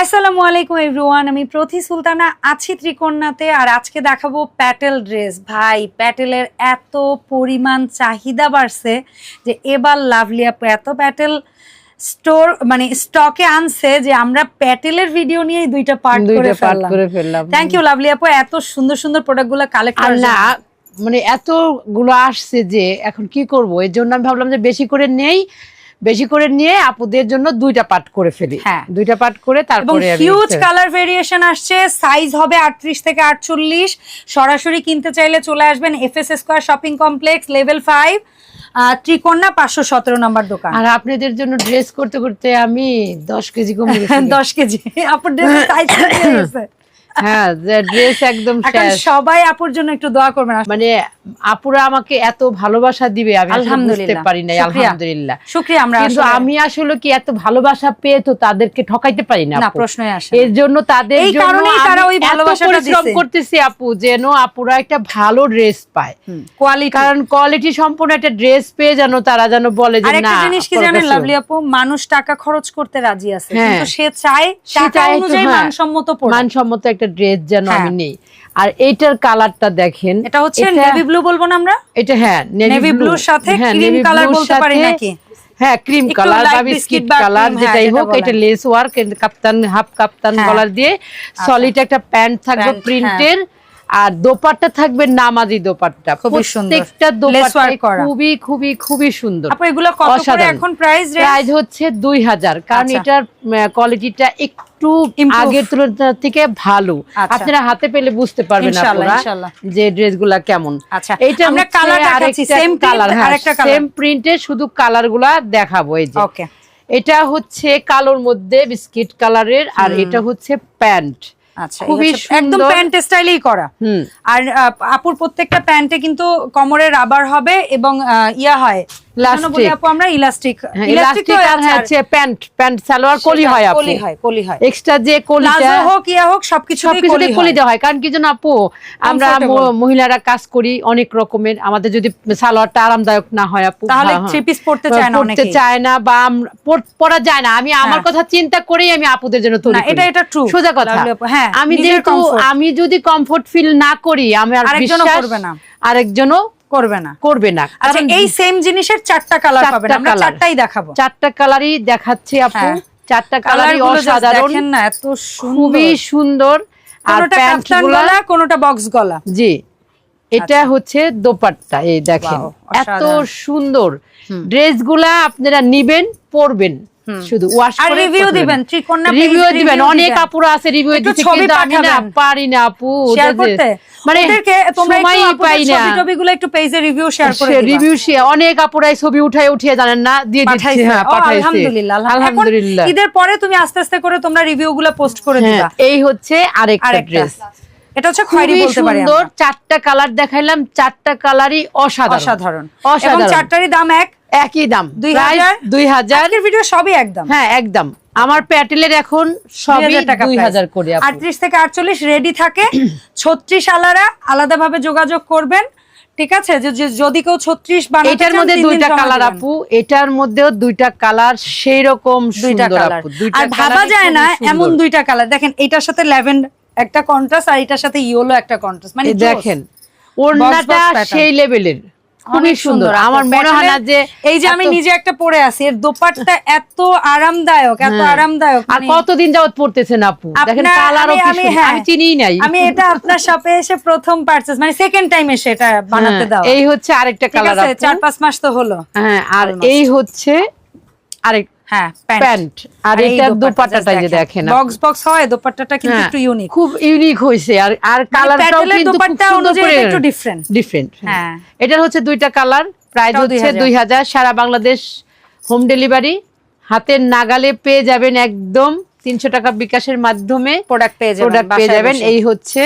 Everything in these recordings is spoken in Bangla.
আসসালামু আলাইকুম এভরিওয়ান আমি প্রতি সুলতানা আছি ত্রিকন্যাতে আর আজকে দেখাবো প্যাটেল ড্রেস। ভাই প্যাটেলের এত পরিমাণ চাহিদা বাড়ছে যে এবার লাভলি আপু এত প্যাটেল স্টোর মানে স্টকে আনছে যে আমরা প্যাটেলের ভিডিও নিয়ে দুইটা পার্ট করে ফেললাম। থ্যাংক ইউ লাভলি আপু এত সুন্দর সুন্দর প্রোডাক্টগুলো কালেক্ট না মানে এতগুলো আসছে যে এখন কি করব? এর জন্য আমি ভাবলাম যে বেশি করে নেই বেশি করে নিয়ে আপুদের জন্য দুইটা পার্ট করে ফেলি। হ্যাঁ। দুইটা পার্ট করে তারপরে হিউজ কালার ভেরিয়েশন আসছে সাইজ হবে আটত্রিশ থেকে আটচল্লিশ। সরাসরি কিনতে চাইলে চলে আসবেন F S square shopping complex level five Trikanya পাঁচশো সতেরো নম্বর দোকান। আর আপনাদের জন্য ড্রেস করতে করতে আমি দশ কেজি কমে দশ কেজি। আপুর ড্রেস সাইজ হ্যাঁ ড্রেস একদম সবাই আপুর জন্য একটু দোয়া করবেন। মানে আপুরা আমাকে এত ভালোবাসা দিবে আমি বুঝতে পারি নাই আলহামদুলিল্লাহ। শুক্রিয়া আমরা কিন্তু আমি আসলে কি এত ভালোবাসা পেয়ে তো তাদেরকে ঠকাইতে পারি না। প্রশ্নই আসে এর জন্য তাদের জন্য তারা ওই ভালোবাসাটা পরিশ্রম করতেছি আপু যেন আপুরা একটা ভালো ড্রেস পায়। কোয়ালিটি কারণ কোয়ালিটি সম্পূর্ণ একটা ড্রেস পেয়ে যেন তারা যেন বলে যে না জিনিস কি জানেন লাভলি আপু? মানুষ টাকা খরচ করতে রাজি আছে হ্যাঁ। কিন্তু সে চায় সে টাকা অনুযায়ী হ্যাঁ, মানসম্মত মানসম্মত একটা ড্রেস যেন হ্যাঁ। আমি নেই। আর এইটার কালারটা দেখেন এটা হচ্ছে নেভি ব্লু বলব না আমরা? এটা হ্যাঁ নেভি ব্লুর সাথে ক্রিম কালার বলতে পারি নাকি? হ্যাঁ ক্রিম কালার বা বিস্কিট কালার যেটাই হ্যাঁ, হোক এটা lace work kaftan half kaftan হ্যাঁ। কলার দিয়ে সলিড একটা প্যান্ট থাকবে প্রিন্টের আর দোপাট্টা থাকবে নামাজি দোপাট্টা। খুবই সুন্দর। প্রত্যেকটা দোপাট্টা খুবই খুবই খুবই সুন্দর। আপু এগুলো কত করে এখন প্রাইস প্রাইস হচ্ছে দুই হাজার কারণ আচ্ছা। এটার কোয়ালিটিটা একটু আগের তুলনা থেকে ভালো। আচ্ছা। আপনারা হাতে পেলে বুঝতে পারবেন ইনশাআল্লাহ, আপনারা ইনশাআল্লাহ। যে ড্রেসগুলা কেমন। আচ্ছা, এইটা আমরা দেখাচ্ছি, কালার আরেকটা colour। সেম প্রিন্টে শুধু কালারগুলা দেখাবো এই যে। ওকে এটা হচ্ছে কালোর মধ্যে বিস্কিট কালারের আর এটা হচ্ছে প্যান্ট। আচ্ছা খুবই একদম। প্যান্ট স্টাইলেই করা। আর আপুর প্রত্যেকটা প্যান্টে কিন্তু কোমরে আবার হবে এবং আহ, ইয়া হয়। আমরা ইলাস্টিক হ্যাঁ, elastic প্যান্ট প্যান্ট সালোয়ার কলি হয় কলি হয় কলি হয়। এক্সট্রা যে কলিটা হোক ইয়া হোক সবকিছু সবকিছুতে কলি দেওয়া হয়। কারণ কি জন্য আপু আমরা মহিলারা কাজ করি অনেক রকমের। আমাদের যদি সালোয়ারটা আরামদায়ক না হয় আপু তাহলে হ্যাঁ, হ্যাঁ। থ্রি পিস পড়তে চায় না পড়তে চায় না বা পরা যায় না। আমি আমার হ্যাঁ। কথা চিন্তা করেই আমি আপুদের জন্য তৈরি এটা- এটা। সোজা কথা। আমি যেহেতু আমি যদি কমফোর্ট ফিল না করি আমি আর বিশ্বাস করবে না। আরেকজনও করবে না। করবে না। আচ্ছা এই সেম জিনিসের চারটা কালার পাবেন আমরা। চারটাই দেখাবো। চারটা কালারই দেখাচ্ছি আপু। হ্যাঁ। চারটা কালার কালারই অসাধারণ। দেখেন না এত খুবই সুন্দর। আর প্যান্ট গলা কোনোটা বক্স গলা। জি। এটা হচ্ছে দোপাট্টা এই দেখেন। এত। সুন্দর। ড্রেসগুলা আপনারা নিবেন পরবেন। শুধু ওয়াশ করে পরতে দিবেন, ত্রিকোণা রিভিউ দিবেন। অনেক আপুরা আছে রিভিউ দিতে ছবি আমি না পারি না আপু শেয়ার মানে ওদেরকে তোমরা একটু পাই না। ছবি টবিগুলো একটু পেজে রিভিউ শেয়ার করে দিবা। রিভিউ অনেক আপুরাই ছবি উঠায় উঠিয়ে জানেন না দিয়ে দিচ্ছে। হ্যাঁ পাঠাইছে। আলহামদুলিল্লাহ আলহামদুলিল্লাহ। ঈদের পরে তুমি আস্তে আস্তে করে তোমরা রিভিউ গুলো পোস্ট করে হ্যাঁ দিবা। এই হচ্ছে আরেকটা ড্রেস এটা হচ্ছে খয়েরি বলতে পারি সুন্দর চারটা কালার দেখাইলাম চারটা কালারই অসাধারণ। অসাধারণ। এবং চারটারই দাম এক? একই দাম। দুই প্রাইস হাজার? দুই হাজার। আজকের ভিডিও সবই একদম। হ্যাঁ একদম। আমার প্যাটেলের এখন সবই দুই হাজার করে আপু। আটত্রিশ থেকে আটচল্লিশ রেডি থাকে। ছত্রিশ আলারা আলাদা ভাবে যোগাযোগ করবেন। ঠিক আছে? যদি কেউ ছত্রিশ এটার মধ্যে দুইটা কালার আপু এটার মধ্যেও দুইটা কালার সেই রকম দুইটা কালার। আর ভাবা যায় না এমন দুইটা কালার। দেখেন এটার সাথে ল্যাভেন্ডার একটা কন্ট্রাস্ট আর এটার সাথে ইয়েলো একটা কন্ট্রাস্ট মানে দেখেন ওড়নাটা সেই লেভেলের খুবই অনেক সুন্দর। আমার মনে হয় না যে এই যে আমি নিজে একটা পরে আছি এর দোপাট্টা এত আরামদায়ক এত হ্যাঁ। আরামদায়ক। আর মানে কতদিন যাবত পড়তেছেন আপু? দেখেন কালারও আমি- কি আমি- হ্যাঁ। আমি চিনিই নাই। আমি এটা আপনার শপে এসে প্রথম পারচেজ মানে সেকেন্ড টাইম এসে এটা বানাতে হ্যাঁ, দাও এই হচ্ছে আরেকটা কালার আছে চার পাঁচ মাস তো হলো। হ্যাঁ আর এই হচ্ছে আরেক হ্যাঁ প্যান্ট। আর এটার দোপাট্টাটা যে দেখেন। বক্স বক্স হয় দোপাট্টাটা কিন্তু হ্যাঁ, একটু ইউনিক খুব ইউনিক হয়েছে। আর আর কালারটাও কিন্তু খুব সুন্দর করে এটা একটু different। ডিফারেন্ট হ্যাঁ। এটার হচ্ছে দুইটা কালার প্রাইস হচ্ছে 2000 দুই হাজার। সারা বাংলাদেশ হোম ডেলিভারি হাতের নাগালে পেয়ে যাবেন একদম তিনশো টাকা বিকাশের মাধ্যমে প্রোডাক্ট পেয়ে যাবেন প্রোডাক্ট পেয়ে যাবেন। এই হচ্ছে.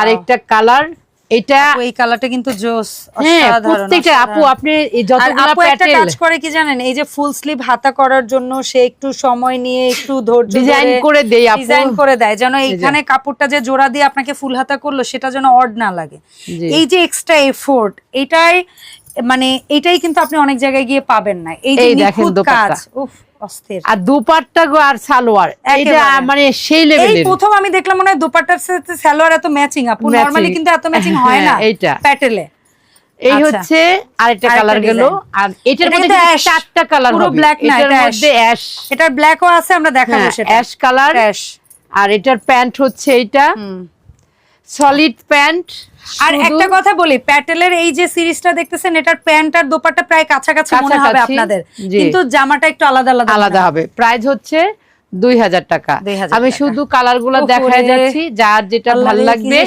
আরেকটা কালার এটা এই কালারটা কিন্তু জোস হ্যাঁ অসাধারণ আপু আপনি যতগুলো প্যাটেল কাজ করে কি জানেন? এই যে ফুল স্লিভ হাতা করার জন্য সে একটু সময় নিয়ে একটু ধৈর্য ডিজাইন করে দেই আপু। ডিজাইন করে দেয় যেন এইখানে কাপড়টা যে জোড়া দিয়ে আপনাকে ফুল হাতা করল সেটা যেন অড না লাগে। এই যে এক্সট্রা এফোর্ট এটাই মানে এটাই কিন্তু আপনি অনেক জায়গায় গিয়ে পাবেন না। এই যে দেখেন নিখুঁত কাজ উফ অস্থির। আর দুপাট্টা আর সালোয়ার এটা মানে সেই এই প্রথম আমি দেখলাম মনে হয় দোপাট্টার সাথে সালোয়ার এত ম্যাচিং আপু। নরমালি কিন্তু এত ম্যাচিং হয় না হ্যাঁ, এইটা। প্যাটেলে। এই আচ্ছা। হচ্ছে আরেকটা কালার গেল। আর এটার মধ্যে চারটা কালার পুরো না, এটা মধ্যে অ্যাশ এটার ব্ল্যাকও আছে আমরা দেখাবো সেটা। Ash colour Trash। আর এটার প্যান্ট হচ্ছে হুম। সলিড প্যান্ট আর একটা কথা বলি প্যাটেলের এই যে সিরিজটা দেখতেছেন এটার প্যান্ট আর দোপাট্টা প্রায় কাছাকাছি মনে হবে আপনাদের। কিন্তু জামাটা একটু আলাদা আলাদা আলাদা হবে। প্রাইস হচ্ছে দুই হাজার টাকা। আমি শুধু কালারগুলো রে। যাচ্ছি যার যেটা ভালো লাগবে।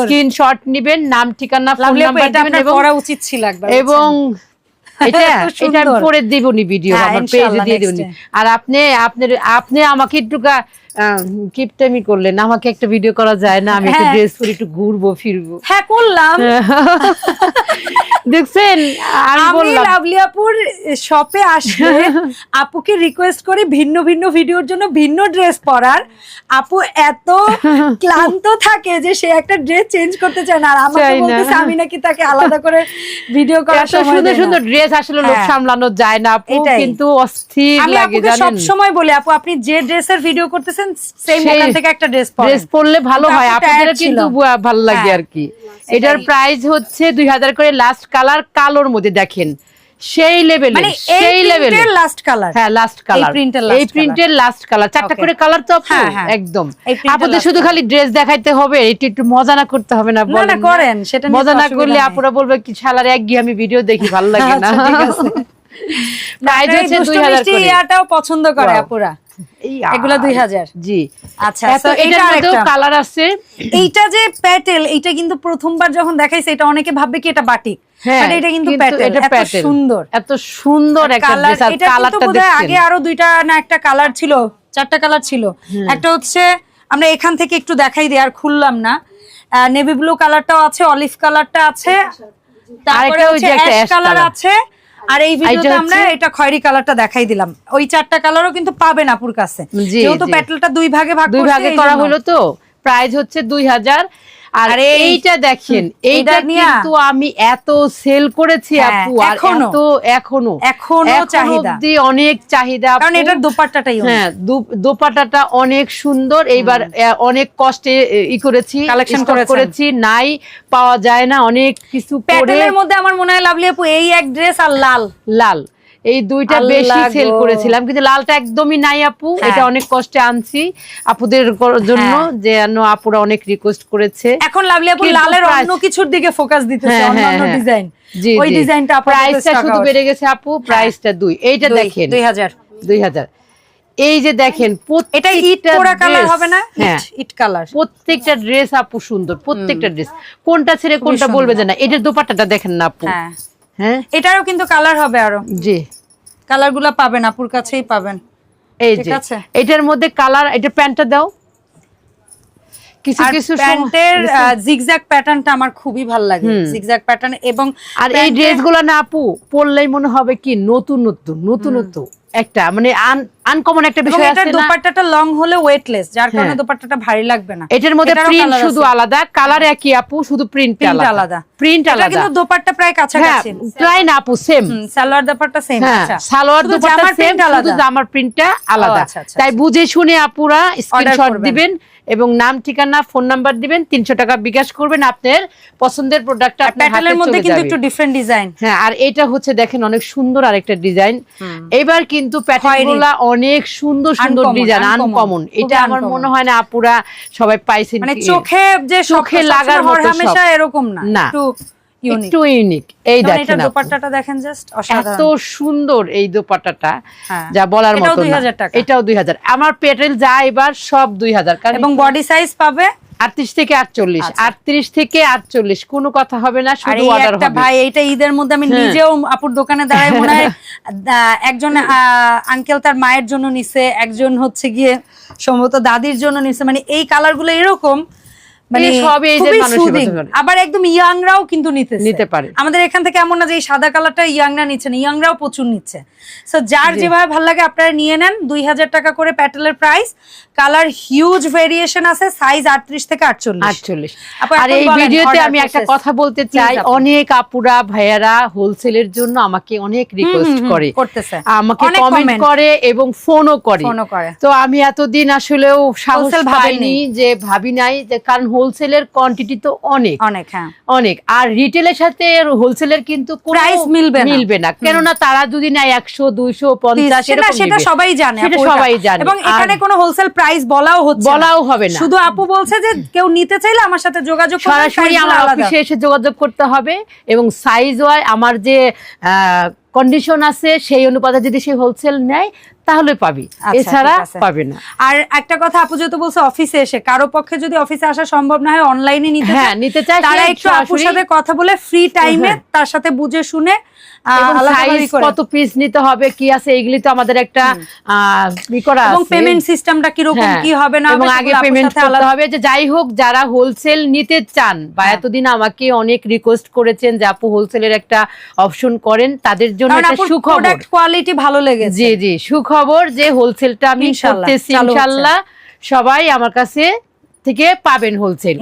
স্ক্রিনশট নিবেন নাম ঠিকানা ফোন নাম্বার করা উচিত ছিল এবং এটা এটা পরে দিবনি ভিডিও হ্যাঁ, আমার পেজে দিয়ে দিবনি। আর আপনি আপনার আপনি আমাকে একটু কিপটামি করলেন আমাকে একটা ভিডিও করা যায় না আমি একটু হ্যাঁ। ড্রেস পরে একটু ঘুরবো ফিরবো। হ্যাঁ করলাম। দেখছেন আমি বললাম। লাভলি আপুর শপে আসলে আপুকে রিকোয়েস্ট করি ভিন্ন ভিন্ন ভিডিওর জন্য ভিন্ন ড্রেস পরার। আপু এত ক্লান্ত থাকে যে সে একটা ড্রেস চেঞ্জ করতে চায় না। আর আমাকে বলতেছে আমি নাকি তাকে আলাদা করে ভিডিও করার সময় সুন্দর সুন্দর ড্রেস আসলে লোক হ্যাঁ। সামলানো যায় না আপু। কিন্তু অস্থির আমি লাগে আপুকে সব সময় বলি আপু আপনি যে ড্রেসের ভিডিও করতেছেন সেম ওখান থেকে একটা ড্রেস পরেন ড্রেস পরলে ভালো হয়। আপনাদের কিন্তু ভালো লাগে হ্যাঁ। আর কি। এটার প্রাইস হচ্ছে করে লাস্ট কালার কালোর মধ্যে দেখেন। সেই লেভেলের মানে সেই প্রিন্টের লাস্ট কালার হ্যাঁ লাস্ট কালার এই প্রিন্টের লাস্ট কালার চারটা করে কালার তো আপু হ্যাঁ, হ্যাঁ। একদম। শুধু খালি ড্রেস দেখাইতে হবে এটা একটু মজা না করতে হবে না করেন। সেটা মজা না করলে। আপুরা বলবে কি শালার এক গিয়ে আমি ভিডিও দেখি ভালো লাগে না। আচ্ছা। প্রাইস হচ্ছে হাজার মিষ্টি করে পছন্দ করে আপুরা। এগুলা 2000 জি। আচ্ছা এত এটার মধ্যেও কালার আছে? এইটা যে প্যাটেল এইটা কিন্তু প্রথমবার যখন দেখাইছে এটা অনেকে ভাববে কি এটা বাটিক। হ্যাঁ এটা কিন্তু কিন্তু প্যাটেল এটা সুন্দর। এত সুন্দর একটা ড্রেস আর কালারটা বোধহয় আগে আরও দুইটা না একটা কালার ছিল চারটা কালার ছিল। একটা হচ্ছে আমরা এখান থেকে একটু দেখাই দিই আর খুললাম না। নেভি ব্লু কালারটাও আছে অলিভ কালারটা আছে। তারপরে আরেকটা ওই যে একটা কালার আছে। আর এই ভিডিওতে আমরা এটা খয়েরি কালারটা দেখাই দিলাম। ওই চারটা কালারও কিন্তু পাবেন আপুর কাছে যেহেতু প্যাটেলটা দুই ভাগে ভাগ দুই ভাগে করা হলো তো। প্রাইস হচ্ছে দুই হাজার আর এইটা দেখেন এইটা কিন্তু আমি এত সেল করেছি হ্যাঁ, আপু আর এখনও। এত এখনও এখনও চাহিদা। অনেক চাহিদা কারণ। এটার দোপাট্টাটাই হ্যাঁ দোপাট্টাটা অনেক সুন্দর এইবার অনেক কষ্টে ই করেছি করেছেন। করেছি নাই পাওয়া যায় না অনেক কিছু প্যাটেলের মধ্যে আমার মনে হয় লাভলি আপু এই এক ড্রেস আর লাল লাল এই দুইটা বেশি সেল করেছিলাম। কিন্তু লালটা একদমই নাই আপু। হ্যাঁ। এটা অনেক কষ্টে আনছি আপুদের জন্য হ্যাঁ। যেন আপুরা অনেক রিকোয়েস্ট করেছে। এখন লাভলি আপু লালের অন্য কিছুর দিকে ফোকাস দিতেছে হ্যাঁ, হ্যাঁ। ডিজাইন ওই ডিজাইনটা প্রাইসটা শুধু বেড়ে গেছে আপু প্রাইসটা দুই। এইটা দেখেন। দুই হাজার। দুই হাজার। এই যে দেখেন এটা ইট পোড়া কালার হবে না? হ্যাঁ। ইট কালার প্রত্যেকটা ড্রেস আপু সুন্দর প্রত্যেকটা ড্রেস কোনটা ছেড়ে কোনটা। বলবে না এটার দোপাট্টাটা দেখেন না আপু। হ্যাঁ? এটারও কিন্তু কালার হবে আরও। জি। কালারগুলা পাবেন আপুর কাছেই পাবেন। এই যে এটার মধ্যে কালার এটা প্যান্টটা দাও। কিছু কিছু প্যান্টের জিগজ্যাগ প্যাটার্নটা আমার খুবই ভালো লাগে। জিগজ্যাগ প্যাটার্ন এবং আর এই ড্রেস ড্রেসগুলো না আপু পরলেই মনে হবে কি নতুন নতুন নতুন নতুন। একটা মানে আনকমন একটা বিষয় আছে না? দোপাট্টাটা লং হলে ওয়েটলেস যার কারণে হ্যাঁ। দোপাট্টাটা ভারী লাগবে না। এটার মধ্যে প্রিন্ট শুধু আলাদা কালার একই আপু শুধু প্রিন্ট আলাদা। প্রিন্ট আলাদা। কিন্তু দোপাট্টা প্রায় হ্যাঁ কাছাকাছি প্রায় না আপু সেম সালোয়ার দোপাট্টা সেম হ্যাঁ আচ্ছা। সালোয়ার দোপাট্টা সেম শুধু আলাদা। জামার প্রিন্টটা আলাদা। আচ্ছা, আচ্ছা, তাই বুঝে শুনে আপুরা স্ক্রিনশট দিবেন। এবং নাম ঠিকানা ফোন নাম্বার দিবেন তিনশো টাকা বিকাশ করবেন আপনার পছন্দের প্রোডাক্টটা প্যাটালের মধ্যে কিন্তু একটু ডিফারেন্ট ডিজাইন হ্যাঁ আর এটা হচ্ছে দেখেন অনেক সুন্দর আরেকটা ডিজাইন এবার কিন্তু অনেক সুন্দর সুন্দর ডিজাইন আনকমন এটা আমার মনে হয় না আপুরা সবাই পাইছেন মানে চোখে যে চোখে লাগার মতো এরকম না। না। একটু ইউনিক এই দেখেন দোপাট্টাটা দেখেন জাস্ট এত সুন্দর এই দোপাট্টাটা হ্যাঁ। যা বলার এটাও মতো না। 2000 টাকা। এটাও দুই হাজার। আমার পেটেল যা এবার সব দুই হাজার। এবং বডি সাইজ পাবে? আটত্রিশ থেকে আটচল্লিশ। আচ্ছা। আটত্রিশ থেকে আটচল্লিশ। কোনো কথা হবে না আর শুধু অর্ডার একটা হবে। ভাই এইটা ঈদের মধ্যে আমি হ্যাঁ। নিজেও আপুর দোকানে দাঁড়ায় মনে হয় একজন আঙ্কেল তার মায়ের জন্য নিছে একজন হচ্ছে গিয়ে সম্ভবত দাদির জন্য নিছে। মানে এই কালারগুলো এরকম মানে এই এই যে খুবই মানসিকতা soothing। করে। আবার একদম ইয়াংরাও কিন্তু নিতেছে। নিতে পারে। আমাদের এখান থেকে এমন না যে এই সাদা কালারটা ইয়াংরা নিচ্ছে না ইয়াংরাও প্রচুর নিচ্ছে। সো যার যেভাবে ভালো লাগে আপনারা নিয়ে নেন দুই হাজার টাকা করে প্যাটেলের প্রাইস কালার হিউজ ভেরিয়েশন আছে সাইজ আটত্রিশ থেকে আটচল্লিশ। আটচল্লিশ। আর এই ভিডিওতে আমি একটা কথা বলতে চাই অনেক আপুরা ভাইয়ারা হোলসেলের জন্য আমাকে অনেক রিকোয়েস্ট করে। করতেছে। আমাকে কমেন্ট করে এবং ফোনও করে। করে। তো আমি এতদিন আসলেও সাহস। পাইনি যে ভাবি নাই যে কারণ হোলসেলের কোয়ান্টিটি তো অনেক। অনেক হ্যাঁ। অনেক। আর রিটেলের সাথে হোলসেলের কিন্তু প্রাইস মিলবে মিলবে না। কেননা তারা যদি নেয় একশো দুইশো পঞ্চাশ সেটা সবাই জানে সেটা। সবাই জানে। এবং এখানে কোনো হোলসেল প্রাইস বলাও হচ্ছে বলাও হবে না। শুধু আপু বলছে যে কেউ নিতে চাইলে আমার সাথে যোগাযোগ সরাসরি আমার। অফিসে এসে যোগাযোগ করতে হবে এবং সাইজ ওয়াই আমার যে কন্ডিশন আছে সেই অনুপাতে যদি সে হোলসেল নেয় তাহলে পাবি। আচ্ছা, এছাড়া পাবি না। আর একটা কথা আপু যেহেতু বলছে অফিসে এসে কারও পক্ষে যদি অফিসে আসা সম্ভব না হয় অনলাইনে নিতে হ্যাঁ চায়, নিতে চাই তারা একটু আপুর সাথে কথা বলে ফ্রি টাইমে হ্যাঁ। তার সাথে বুঝে শুনে কত পিস নিতে হবে কি আছে তো আমাদের একটা করা এবং পেমেন্ট সিস্টেমটা হ্যাঁ, কি হবে না এবং আগে পেমেন্ট করতে হবে। যে যাই হোক যারা হোলসেল নিতে চান বা হ্যাঁ। এতদিন আমাকে অনেক রিকোয়েস্ট করেছেন যে আপু হোলসেলের একটা অপশন করেন তাদের জন্য একটা সুখবর। কোয়ালিটি ভালো লেগেছে। জি জি সুখবর যে হোলসেলটা আমি করতেছি সবাই আমার কাছে থেকে পাবেন হোলসেল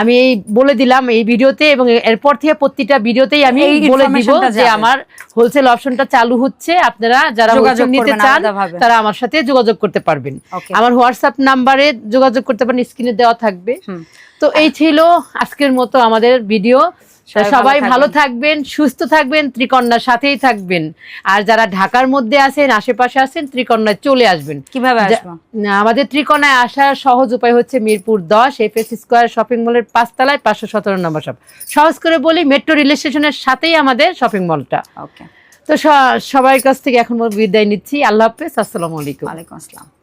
আমি এই বলে দিলাম এই ভিডিওতে এবং এরপর থেকে প্রতিটা ভিডিওতেই আমি বলে দিব যে আমার হোলসেল অপশনটা চালু হচ্ছে। আপনারা যারা যোগাযোগ হোলসেল নিতে চান তারা আমার সাথে যোগাযোগ করতে পারবেন। আমার হোয়াটসঅ্যাপ নাম্বারে যোগাযোগ করতে পারেন স্ক্রিনে দেওয়া থাকবে। তো এই ছিল আজকের মতো আমাদের ভিডিও। সবাই সবাই ভালো থাকবেন। সুস্থ থাকবেন ত্রিকন্যার সাথেই থাকবেন। আর যারা ঢাকার মধ্যে আছেন আশেপাশে আছেন ত্রিকন্যায় চলে আসবেন। কীভাবে আমাদের ত্রিকোণায় আসার সহজ উপায় হচ্ছে মিরপুর দশ এফএস স্কোয়ার শপিং মলের পাঁচতলায় পাঁচশো সতেরো নম্বর শপ। সহজ করে বলি মেট্রো রেল স্টেশনের সাথেই আমাদের শপিং মলটা। ওকে। তো স- সবার কাছ থেকে এখন বিদায় নিচ্ছি। আল্লাহ হাফেজ আসসালামু আলাইকুম। ওয়ালাইকুম আসসালাম।